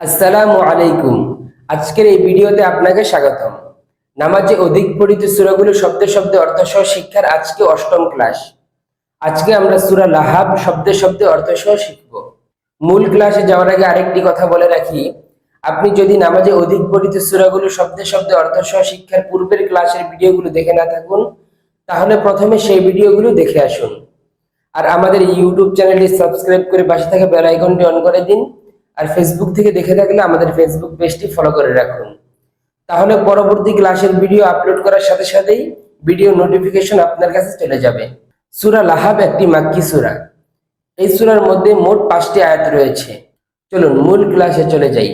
আসসালামু আলাইকুম। আজকের এই ভিডিওতে আপনাকে স্বাগতম। নামাজে অধিক পঠিত সূরাগুলো শব্দে শব্দে, অর্থসহ শিক্ষার আজকে অষ্টম ক্লাস। আজকে আমরা সূরা লাহাব শব্দে শব্দে, অর্থসহ শিখব। মূল ক্লাসে যাওয়ার আগে আরেকটি কথা বলে রাখি। আপনি যদি নামাজে অধিক পঠিত সূরাগুলো শব্দে শব্দে, অর্থসহ শিক্ষার পূর্বের ক্লাসের ভিডিওগুলো দেখে না থাকুন, তাহলে প্রথমে সেই ভিডিওগুলো দেখে আসুন। আর আমাদের ইউটিউব চ্যানেলটি সাবস্ক্রাইব করে পাশে থাকা বেল আইকনটি অন করে দিন। আর ফেসবুক থেকে দেখে থাকলে আমাদের ফেসবুক পেজটি ফলো করে রাখুন তাহলে পরবর্তী ক্লাসের ভিডিও আপলোড করার সাথে সাথেই ভিডিও নোটিফিকেশন আপনার কাছে চলে যাবে সূরা লাহাব একটি মাক্কি সূরা এই সূরার মধ্যে মোট পাঁচটি আয়াত রয়েছে চলুন মূল ক্লাসে চলে যাই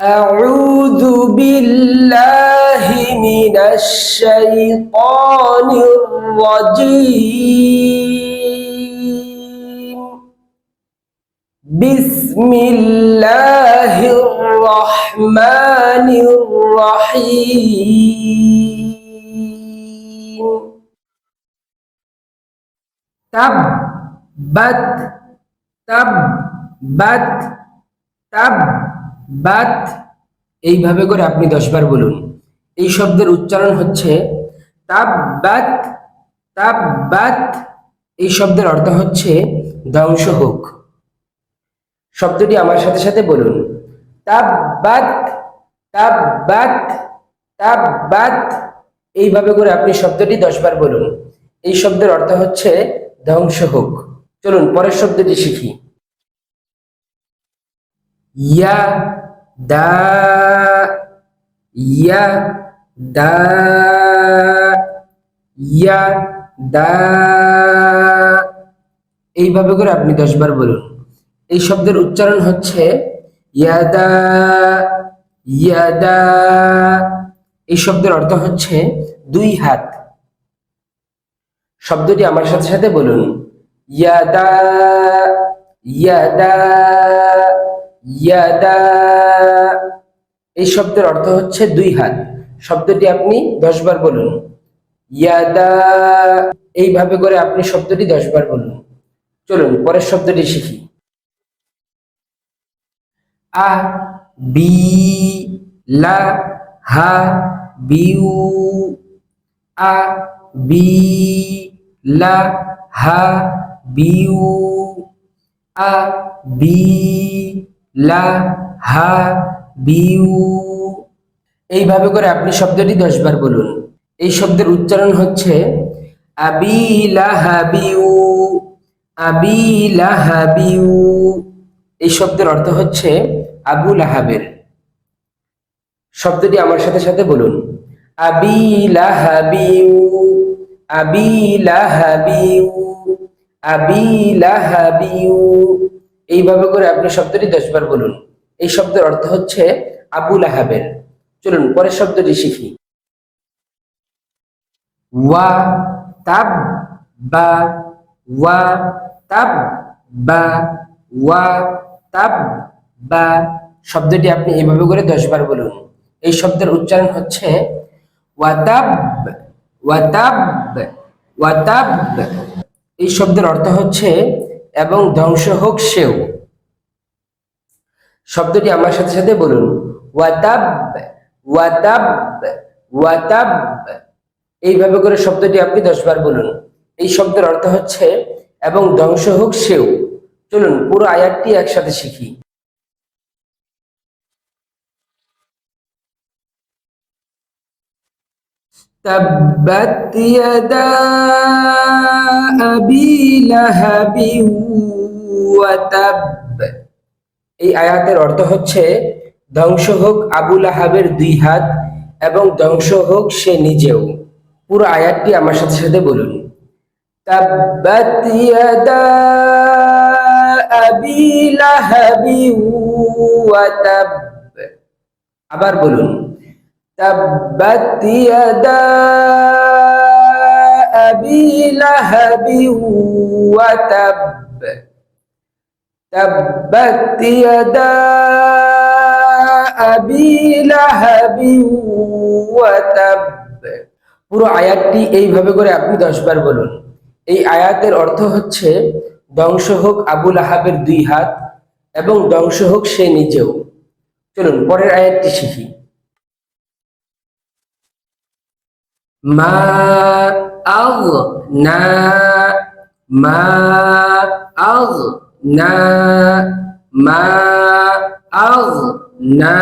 أعوذ بالله من الشيطان الرجيم বিসমিল্লাহির রহমানির রহিম তাব্বাত তাব্বাত তাব্বাত। এইভাবে করে আপনি দশবার বলুন। এই শব্দের উচ্চারণ হচ্ছে তাব্বাত তাব্বাত। এই শব্দের অর্থ হচ্ছে ধ্বংস হোক। শব্দটি আমার সাথে সাথে বলুন। এইভাবে করে আপনি শব্দটি দশবার বলুন। এই শব্দের অর্থ হচ্ছে ধ্বংস হোক। চলুন, পরের শব্দটি শিখি। ইয়া, দা ইয়া দা ইয়া, দা। এইভাবে করে আপনি দশবার বলুন। এই শব্দের উচ্চারণ হচ্ছে ইয়াদা ইয়াদা। এই শব্দের অর্থ হচ্ছে দুই হাত। শব্দটি আমার সাথে সাথে বলুন। ইয়াদা ইয়াদা ইয়াদা। এই শব্দের অর্থ হচ্ছে দুই হাত। শব্দটি আপনি দশ বার বলুন। ইয়াদা। এইভাবে করে আপনি শব্দটি দশ বার বলুন। চলুন, পরের শব্দটি শিখি। আ, বি, লা, হা, বিউ, আ, বি, লা, হা, বিউ, আ, বি, লা, হা, বিউ। এইভাবে করে আপনি শব্দটি দশবার বলুন। এই শব্দের উচ্চারণ হচ্ছে আবি লাহাবিউ আবি লাহাবিউ এই শব্দের অর্থ হচ্ছে আবু লাহাবের। শব্দটি আমার সাথে সাথে বলুন। আবি লাহাবিউ আবি লাহাবিউ আবি লাহাবিউ। এইভাবে করে আপনি শব্দটি দশবার বলুন। এই শব্দের অর্থ হচ্ছে আবু লাহাবের। চলুন, পরের শব্দটি শিখি। ওয়া তাব বা, ওয়া তাব বা, ওয়া তাব বা। শব্দটি আপনি এইভাবে করে দশবার বলুন। এই শব্দের উচ্চারণ হচ্ছে ওয়াতাব ওয়াতাব। এই শব্দের অর্থ হচ্ছে, এবং ধ্বংস হোক সেও। শব্দটি আমার সাথে সাথে বলুন। ওয়াতাব ওয়াতাব ওয়াতাব। এইভাবে করে শব্দটি আপনি দশবার বলুন। এই শব্দের অর্থ হচ্ছে, এবং ধ্বংস হোক সেও। চলুন পুরো আয়াতটি একসাথে শিখি। تبت يدا أبي لهب وتب এই আয়াতের অর্থ হচ্ছে ধ্বংস হোক আবু লাহাবের দুই হাত এবং ধ্বংস হোক সে নিজেও পুরো আয়াতটি আমার সাথে সাথে বলুন তাব্বাত ইয়াদা আবি লাহাবি ওয়া তাব আবার বলুন تبت يدا أبي لهب وتب تبت يدا أبي لهب وتب পুরো আয়াতটি এইভাবে করে আপনি দশবার বলুন এই আয়াতের অর্থ হচ্ছে ধ্বংস হোক আবুল আহাবের দুই হাত এবং ধ্বংস হোক সে নিজেও চলুন পরের আয়াতটি শিখি মা আগ না মা আগ না মা আগ না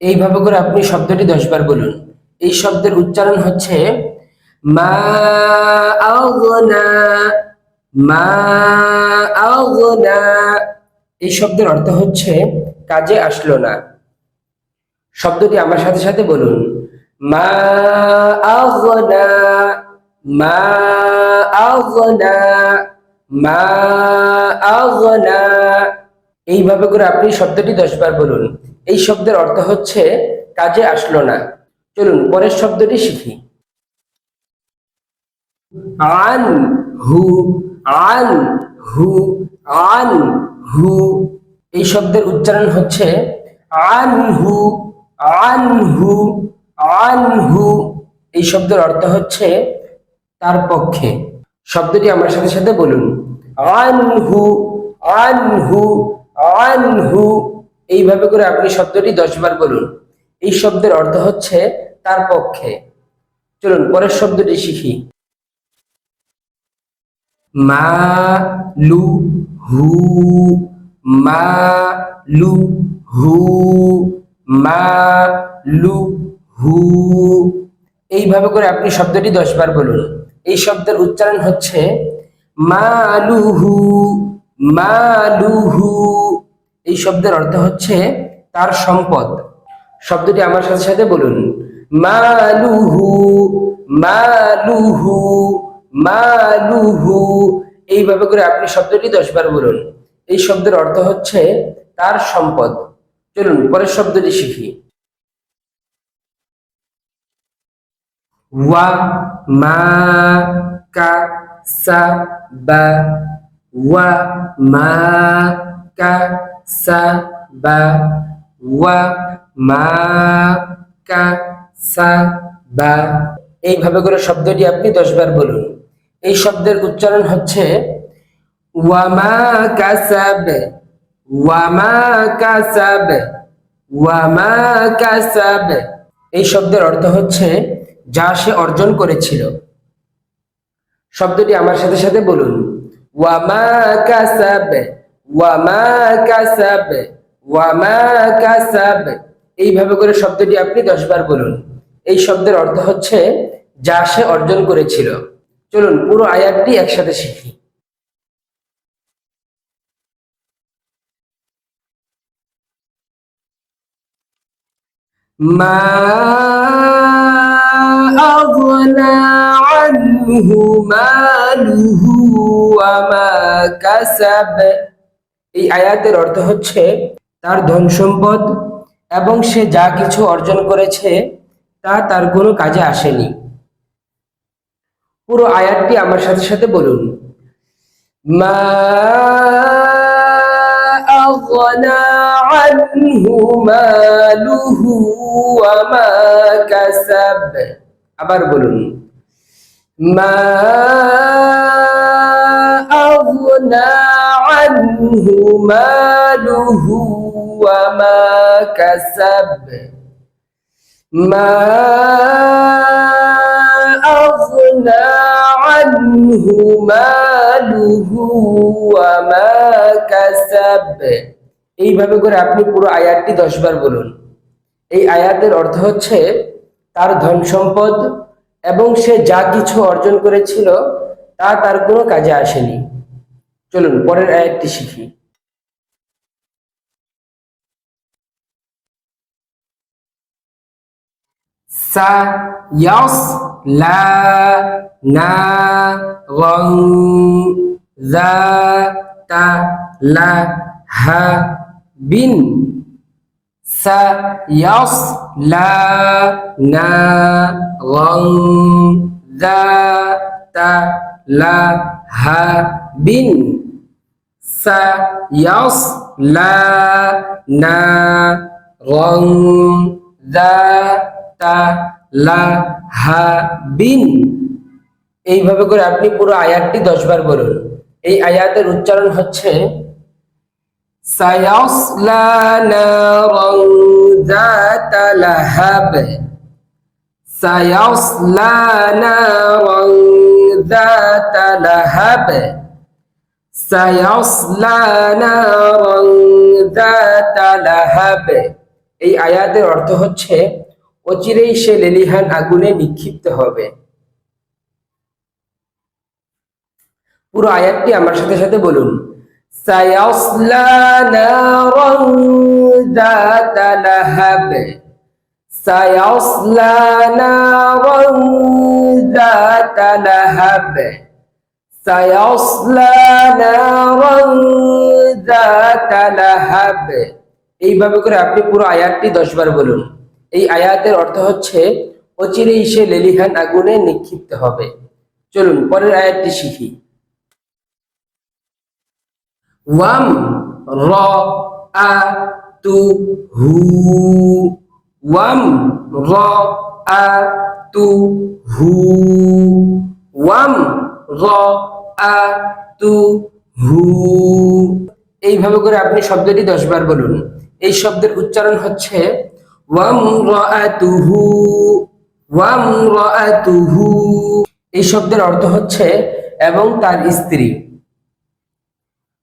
এইভাবে করে আপনি শব্দটি দশবার বলুন। এই শব্দের উচ্চারণ হচ্ছে মা আগনা মা আগনা এই শব্দের অর্থ হচ্ছে কাজে আসলো না। শব্দটি আমার সাথে সাথে বলুন। মা আগনা মা আগনা মা আগনা। এইভাবে করে আপনি শব্দটি দশবার বলুন। এই শব্দের অর্থ হচ্ছে কাজে আসলো না। চলুন, পরের শব্দটি শিখি। আন হু আন হু আন হু। এই শব্দের উচ্চারণ হচ্ছে আন হু আন হু। আন হু এই শব্দের অর্থ হচ্ছে তার পক্ষে। শব্দটি আমার সাথে সাথে বলুন। আন হু আন হু আন হু এইভাবে করে আপনি শব্দটি দশবার বলুন। এই শব্দের অর্থ হচ্ছে তার পক্ষে। চলুন, পরের শব্দটি শিখি। মা লু হু, মা লু হু, মা লু হু। এইভাবে করে আপনি শব্দটি দশবার বলুন। এই শব্দের উচ্চারণ হচ্ছে মালুহু মালুহু। এই শব্দের অর্থ হচ্ছে তার সম্পদ। শব্দটি আমার সাথে সাথে বলুন। মালুহু মালুহু মালুহু। এইভাবে করে আপনি শব্দটি দশবার বলুন। এই শব্দের অর্থ হচ্ছে তার সম্পদ। চলুন পরের শব্দটি শিখি। ওয়া মা কা সা বা ওয়া মা কা সা বা ওয়া মা কা সা বা এইভাবে করে শব্দটি আপনি দশবার বলুন। এই শব্দের উচ্চারণ হচ্ছে ওয়ামা কাসাব ওয়ামা কাসাব ওয়ামা কাসাব এই শব্দের অর্থ হচ্ছে যা সে অর্জন করেছিল। শব্দটি আমার সাথে সাথে বলুন। এইভাবে করে শব্দটি আপনি দশবার বলুন। এই শব্দের অর্থ হচ্ছে যা সে অর্জন করেছিল। চলুন, পুরো আয়াতটি একসাথে শিখি। মা أغنى عنه ماله وما كسب এই আয়াতের অর্থ হচ্ছে তার ধন সম্পদ এবং সে যা কিছু অর্জন করেছে তা তার কোনো কাজে আসেনি পুরো আয়াতটি আমার সাথে সাথে বলুন মা أغنى عنه ماله وما كسب আবার বলুন মা أغنى عنه ماله وما كسب ما أغنى عنه ماله وما كسب এইভাবে করে আপনি পুরো আয়াতটি দশবার বলুন এই আয়াতের অর্থ হচ্ছে তার ধন সম্পদ এবং সে যা কিছু অর্জন করেছিল, তা তার কোনো কাজে আসেনি। চলুন, পরের আয়াতটি শিখি। সা ইয়াস লা না তা লা হা বিন বিন লা না রং এইভাবে করে আপনি পুরো আয়াতটি দশবার বলুন। এই আয়াতের উচ্চারণ হচ্ছে سيصلى نارا ذات لهب سيصلى نارا ذات لهب سيصلى نارا ذات لهب এই আয়াতের অর্থ হচ্ছে অচিরেই সে লেলিহান আগুনে নিক্ষিপ্ত হবে পুরো আয়াতটি আমার সাথে সাথে বলুন সায়াসলা নারান যাতা লাহাব সায়াসলা নারান যাতা লাহাব সায়াসলা নারান যাতা লাহাব এইভাবে করে আপনি পুরো আয়াতটি দশ বার বলুন। এই আয়াতের অর্থ হচ্ছে, অচিরেই সে লেলিহান আগুনে নিক্ষিপ্ত হবে। চলুন, পরের আয়াতটি শিখি। ওয়াম র আ তু হু ওয়াম র আ তু হু ওয়াম র আ তু হু এইভাবে করে আপনি শব্দটি দশ বার বলুন। এই শব্দের উচ্চারণ হচ্ছে ওয়াম র আ হু ওয়াম র আ হু এই শব্দের অর্থ হচ্ছে এবং তার স্ত্রী।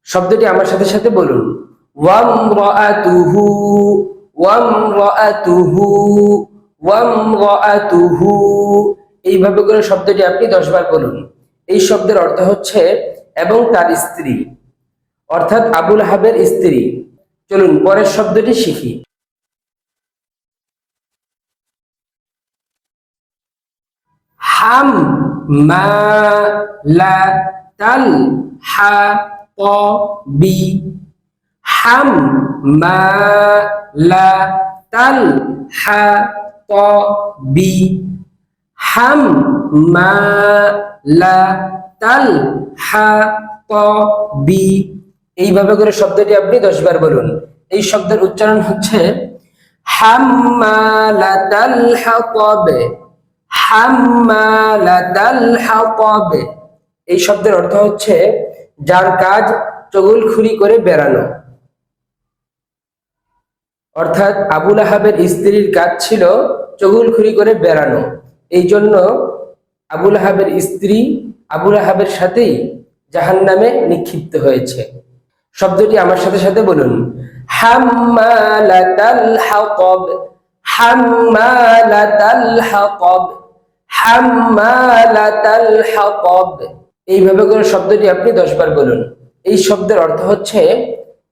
শব্দটি আমার সাথে সাথে বলুন। এইভাবে করে শব্দটি আপনি দশবার বলুন। এই শব্দের অর্থ হচ্ছে, এবং তার স্ত্রী। অর্থাৎ আবুল হাবের স্ত্রী। চলুন, পরের শব্দটি শিখি। হাম মা লা তাল হা ত বি হাম মা লা তাল হা ত বি হাম মা লা তাল হা ত বি এইভাবে করে শব্দটি আপনি দশ বার বলুন। এই শব্দের উচ্চারণ হচ্ছে হাম্মালাতাল হাতাব হাম্মালাতাল হাতাব। এই শব্দের অর্থ হচ্ছে যার কাজ চগুল চগুলখুরি করে বেড়ানো। অর্থাৎ আবুল আহাবের স্ত্রীর কাজ ছিল চগুল চগুলখুরি করে বেড়ানো। এই জন্য আবুল আহাবের স্ত্রী আবুল আহাবের সাথেই জাহান নামে নিক্ষিপ্ত হয়েছে। শব্দটি আমার সাথে সাথে বলুন। হাম্মালাতাল হাতাব হাম্মালাতাল হাতাব হাম্মালাতাল হাতাব এইভাবে করে শব্দটি আপনি দশবার বলুন এই শব্দের অর্থ হচ্ছে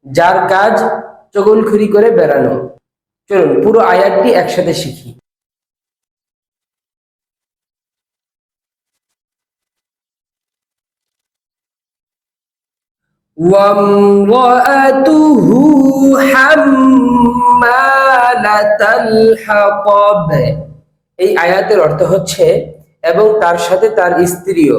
যার কাজ চগলখুরি করে বেড়ানো চলুন পুরো আয়াতটি একসাথে শিখি وامرأته حمالة الحطب এই আয়াতের অর্থ হচ্ছে এবং তার সাথে তার স্ত্রীও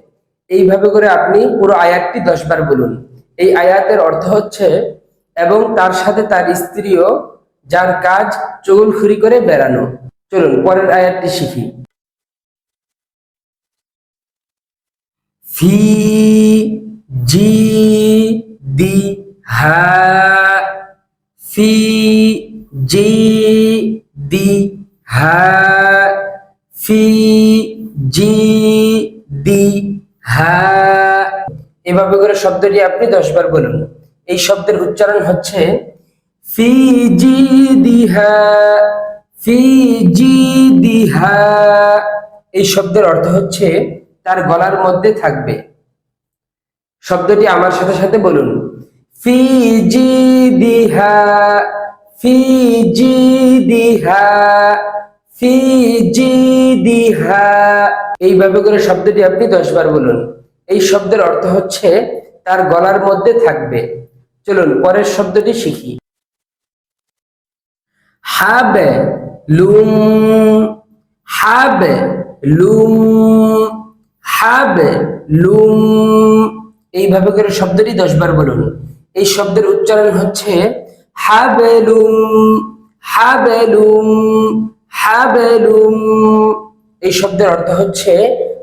এইভাবে করে আপনি পুরো আয়াতটি দশ বার বলুন। এই আয়াতের অর্থ হচ্ছে, এবং তার সাথে তার স্ত্রীও যার কাজ চগুলখুরি করে বেড়ানো। চলুন, পরের আয়াতটি শিখি। ফি, জি, দি, হা জি, দি, হা, ফি, জি দি হা এভাবে করে শব্দটি আপনি দশ বার বলুন। এই শব্দের উচ্চারণ হচ্ছে ফি জি দিহা ফি জি দিহা এই শব্দের অর্থ হচ্ছে, তার গলার মধ্যে থাকবে। শব্দটি আমার সাথে সাথে বলুন। ফি জি দিহা ফি জি দিহা ফি জি দিহা এইভাবে করে শব্দটি আপনি দশ বার বলুন। এই শব্দের অর্থ হচ্ছে তার গলার মধ্যে থাকবে। চলুন পরের শব্দটি শিখি। হাবে লুম হাবে লুম হাবে লুম। এইভাবে করে শব্দটি দশবার বলুন। এই শব্দের উচ্চারণ হচ্ছে হাবেলুম হাবেলুম হাবেলুম এই শব্দের অর্থ হচ্ছে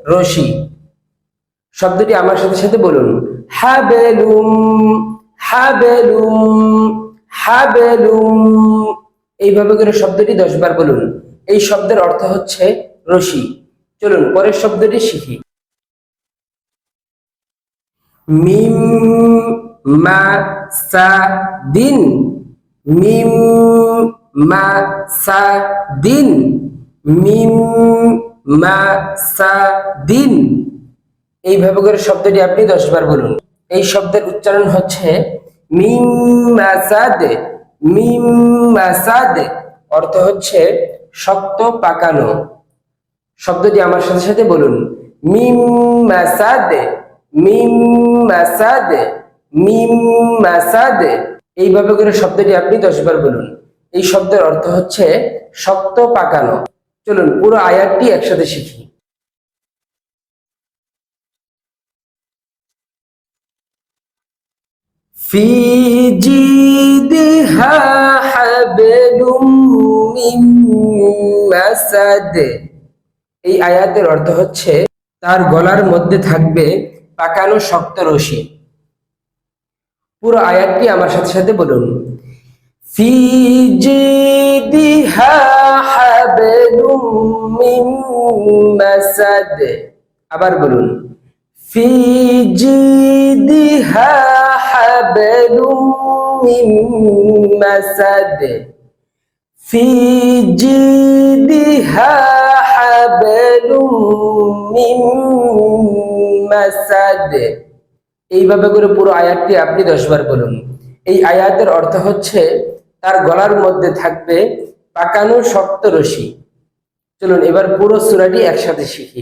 রশি। শব্দটি আমার সাথে সাথে বলুন। হাবেলুম হাবেলুম হাবেলুম। এইভাবে করে শব্দটি দশবার বলুন। এই শব্দের অর্থ হচ্ছে রশি। চলুন, পরের শব্দটি শিখি। মিম মা সা দিন। মিম মা সা দিন। মিম মা সা দিন। এইভাবে করে শব্দটি আপনি দশবার বলুন। এই শব্দের উচ্চারণ হচ্ছে অর্থ হচ্ছে শক্ত পাকানো। শব্দটি আমার সাথে সাথে বলুন। মিম মাসাদ মিম মাসাদ মিম মাসাদ। এইভাবে করে শব্দটি আপনি দশবার বলুন। এই শব্দের অর্থ হচ্ছে শক্ত পাকানো। চলুন পুরো আয়াতটি একসাথে শিখি। في جيدها حبل من مسد এই আয়াতের অর্থ হচ্ছে তার গলার মধ্যে থাকবে পাকানো শক্ত রশি পুরো আয়াতটি আমার সাথে সাথে বলুন في جيدها حبل من مسد আবার বলুন في جيدها حبل من مسد في جيدها حبل من مسد এইভাবে করে পুরো আয়াতটি আপনি দশবার বলুন এই আয়াতের অর্থ হচ্ছে তার গলার মধ্যে থাকবে পাকানো শক্ত রশি চলুন এবার পুরো সূরাটি একসাথে শিখি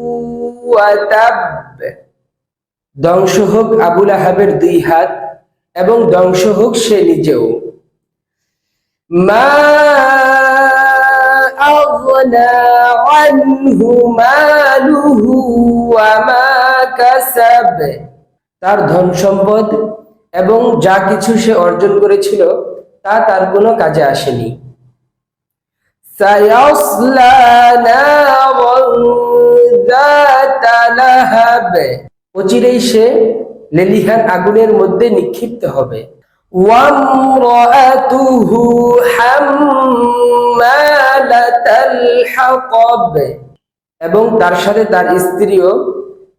ধ্বংস হোক আবুল আহাবের দুই হাত এবং ধ্বংস হোক সে নিজেও মা أغنى عنه ماله وما كسب তার ধন সম্পদ এবং যা কিছু সে অর্জন করেছিল তা তার কোনো কাজে আসেনি سيصلى نارا হবে অচিরেই সে লেলিহার আগুনের মধ্যে নিক্ষিপ্ত হবে। এবং তার সাথে তার স্ত্রীও,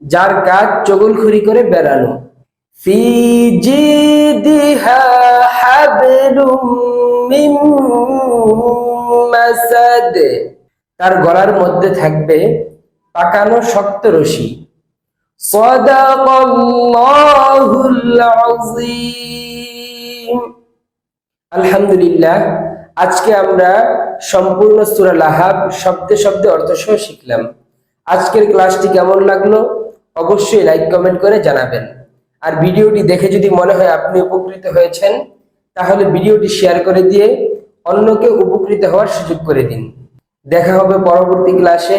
যার কাজ চগলখুরি করে বেড়ানো। তার গলার মধ্যে থাকবে পাকানো শক্ত রশি। আলহামদুলিল্লাহ, আজকে আমরা সম্পূর্ণ সূরা লাহাব শব্দে শব্দে অর্থ সহ শিখলাম। আজকের ক্লাসটি কেমন লাগল অবশ্যই লাইক, কমেন্ট করে জানাবেন। আর ভিডিওটি দেখে যদি মনে হয় আপনি উপকৃত হয়েছেন, তাহলে ভিডিওটি শেয়ার করে দিয়ে অন্যকে উপকৃত হওয়ার সুযোগ করে দিন। দেখা হবে পরবর্তী ক্লাসে।